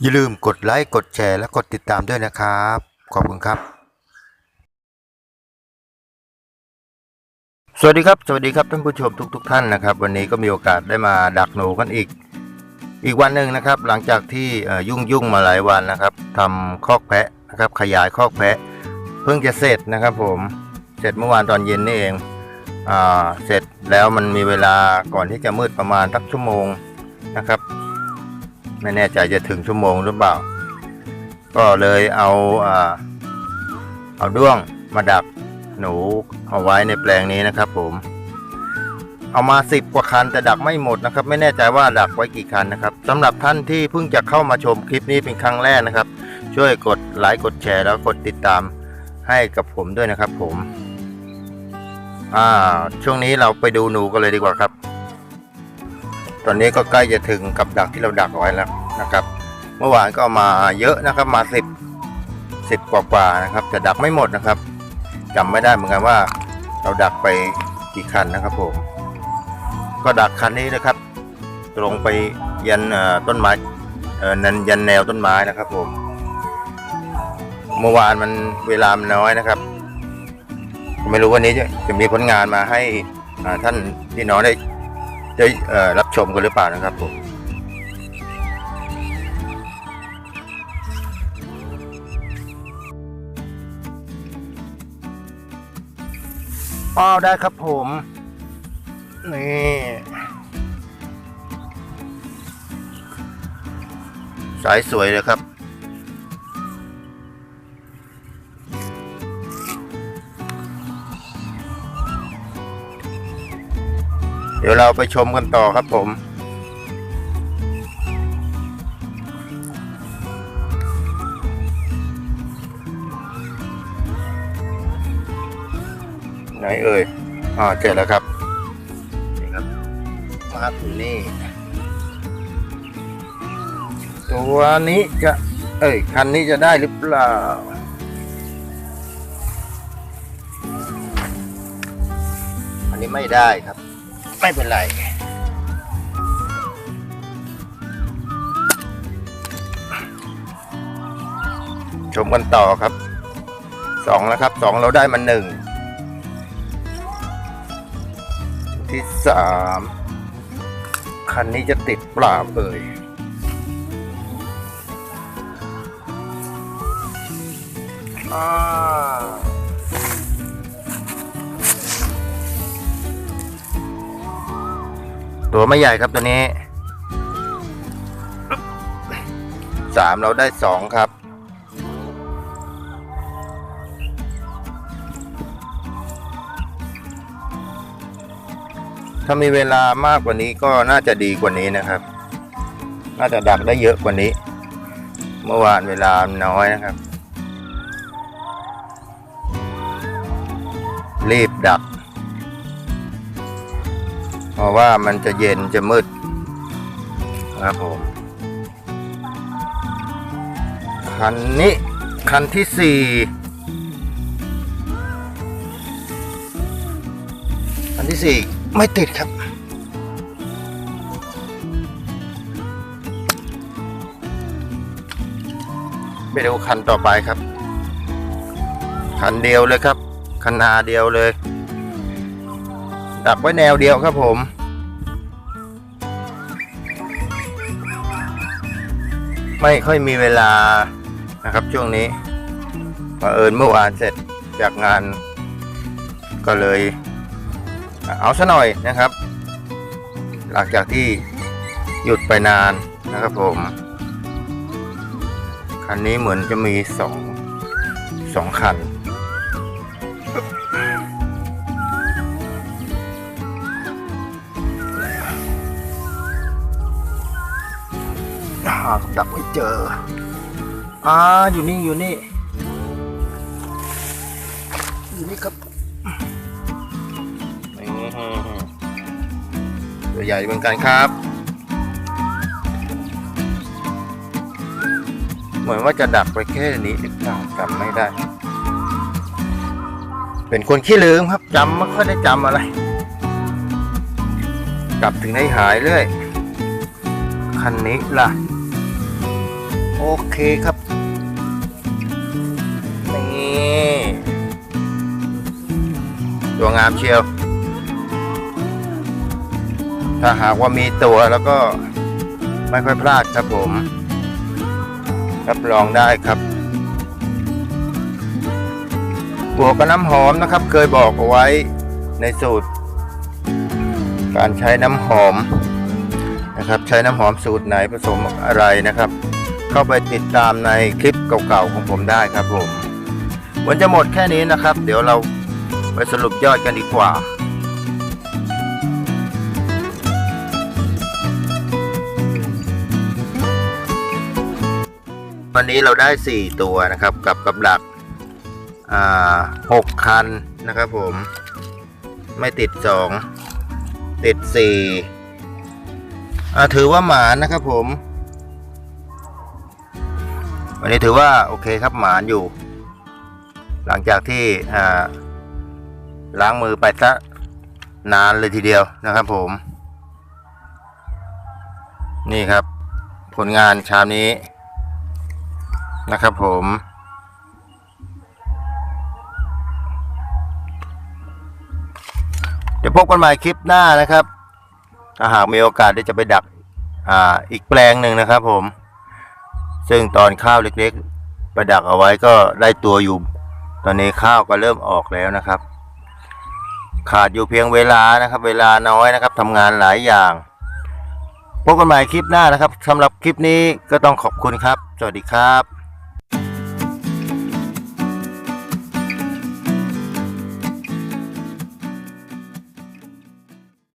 อย่าลืมกดไลค์ กดแชร์และกดติดตามด้วยนะครับ ขอบคุณครับ สวัสดีครับ สวัสดีครับท่านผู้ชมทุกๆท่านนะครับ วันนี้ก็มีโอกาสได้มาดักหนูกันอีก อีกวันหนึ่งนะครับ หลังจากที่ยุ่งยุ่งมาหลายวันนะครับทำคอกแพะนะครับ ขยายคอกแพะ เพิ่งจะเสร็จนะครับ ผมเสร็จเมื่อวานตอนเย็นนี่เองอ่าเสร็จแล้วมันมีเวลาก่อนที่จะมืดประมาณสักชั่วโมง ไม่แน่ใจจะถึงชั่วโมงหรือเปล่า ก็เลยเอาอ่าเอาด้วงมาดักหนูเอาไว้ในแปลงนี้นะครับ ผม เอามาสิบกว่าคันแต่ดักไม่หมดนะครับ ไม่แน่ใจว่าดักไว้กี่คันนะครับสำหรับท่านที่เพิ่งจะเข้ามาชมคลิปนี้เป็นครั้งแรกนะครับ ช่วยกดไลค์กดแชร์แล้วกดติดตามให้กับผมด้วยนะครับ ผมอ่าช่วงนี้เราไปดูหนูกันเลยดีกว่าครับ ตอนนี้ก็ใกล้จะถึงกับดักที่เราดักเอาไว้แล้วนะครับ เมื่อวานก็เอามาเยอะนะครับมาสิบสิบกว่านะครับแต่ดักไม่หมดนะครับจำไม่ได้เหมือนกันว่าเราดักไปกี่คันนะครับผม ก็ดักคันนี้นะครับ ตรงไปยันต้นไม้นันยันแนวต้นไม้นะครับผม เมื่อวานมันเวลามันน้อยนะครับไม่รู้วันนี้จะมีผลงานมาให้ท่านพี่น้องได้ ได้รับชมกันหรือเปล่านะครับผมอ้าวได้ครับผม นี่สายสวยเลยครับ เดี๋ยวเราไปชมกันต่อครับผม ไหนเอ่ยอ่าเจอแล้วครับนี่ครับ มาถึงนี่ตัวนี้จะ เอ้ย คันนี้จะได้หรือเปล่าอันนี้ไม่ได้ครับ ไม่เป็นไร ชมกันต่อครับสองแล้วครับสองเราได้มาหนึ่งที่สามคันนี้จะติดเปล่าเอ่ยอ่า ตัวไม่ใหญ่ครับตัวนี้สามเราได้สองครับถ้ามีเวลามากกว่านี้ก็น่าจะดีกว่านี้นะครับ น่าจะดักได้เยอะกว่านี้ เมื่อวานเวลาน้อยนะครับ รีบดัก เพราะว่ามันจะเย็นจะมืดนะครับผมคันนี้ คันที่สี่คันที่สี่ไม่ติดครับไปดูคันต่อไปครับ คันเดียวเลยครับ คันนาเดียวเลย ดักไว้แนวเดียวครับผม ไม่ค่อยมีเวลานะครับช่วงนี้เอิญเมื่อวานเสร็จจากงาน ก็เลย เอาซะหน่อยนะครับ หลังจากที่หยุดไปนานนะครับผมคันนี้เหมือนจะมีสองสองคันากับดักไม่เจอ อ่า อยู่นี่ อยู่นี่ อยู่นี่ครับตัวใหญ่เหมือนกันครับ เหมือนว่าจะดักไปแค่นี้หรือเปล่าจำไม่ได้ เป็นคนขี้ลืมครับจำไม่ค่อยได้จำอะไร กลับถึงได้หายเรื่อยคันนี้ล่ะ โอเคครับนี่ตัวงามเชียว ถ้าหากว่ามีตัวแล้วก็ไม่ค่อยพลาดครับผม รับรองได้ครับบวกกับน้ำหอมนะครับ เคยบอกเอาไว้ในสูตร การใช้น้ำหอมนะครับ ใช้น้ำหอมสูตรไหนผสมอะไรนะครับ เข้าไปติดตามในคลิปเก่าๆของผมได้ครับผมวันจะหมดแค่นี้นะครับ เดี๋ยวเราไปสรุปยอดกันดีกว่าวันนี้เราได้ 4 ตัวนะครับกับกับดักหกคันนะครับผม ไม่ติด 2 ติด4อ่าถือว่าหมานะครับผม วันนี้ถือว่าโอเคครับหมานอยู่ หลังจากที่ล้างมือไปซะนานเลยทีเดียวนะครับผม นี่ครับ ผลงานชามนี้นะครับผม เดี๋ยวพบกันใหม่คลิปหน้านะครับ ถ้าหากมีโอกาสได้จะไปดักออีกแปลงหนึ่งนะครับผม ซึ่งตอนข้าวเล็กๆไปดักเอาไว้ก็ได้ตัวอยู่ ตอนนี้ข้าวก็เริ่มออกแล้วนะครับ ขาดอยู่เพียงเวลานะครับ เวลาน้อยนะครับทำงานหลายอย่างพบกันใหม่คลิปหน้านะครับสำหรับคลิปนี้ก็ต้องขอบคุณครับ สวัสดีครับ